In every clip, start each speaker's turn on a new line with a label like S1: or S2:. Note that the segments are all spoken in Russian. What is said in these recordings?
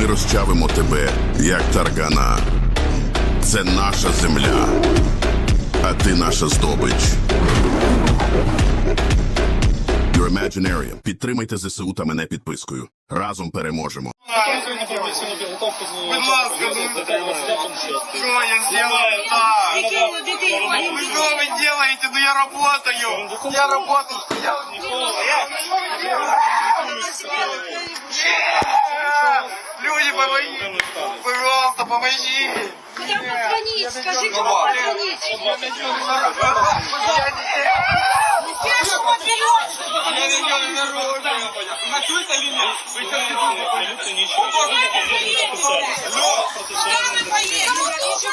S1: Ми розчавимо тебе, як таргана. Це наша земля, а ти наша здобич. Your Imaginarium. Підтримайте ЗСУ та мене підпискою. Разом переможемо.
S2: Будь ласка, ну, что я сделаю так? Что вы? Ну я работаю. Я работаю.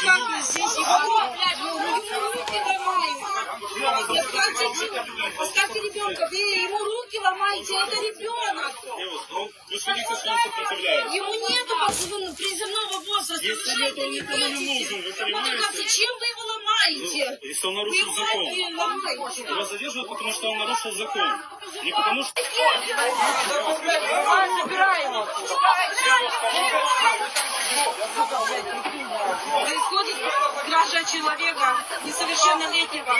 S3: Как мы здесь его руки ломаем. Оставьте ребенка, вы ему руки ломаете, это. Ему нету ну, приземного возраста.
S4: Если нет, он никому не нужен, вы
S3: Ну,
S4: понимаете?
S3: а зачем вы его ломаете?
S4: Если он нарушил закон. Его задерживают, потому что он нарушил закон. Не потому что...
S3: Происходит кража человека несовершеннолетнего.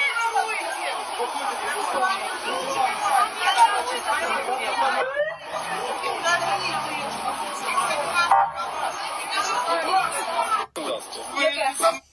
S3: Dios.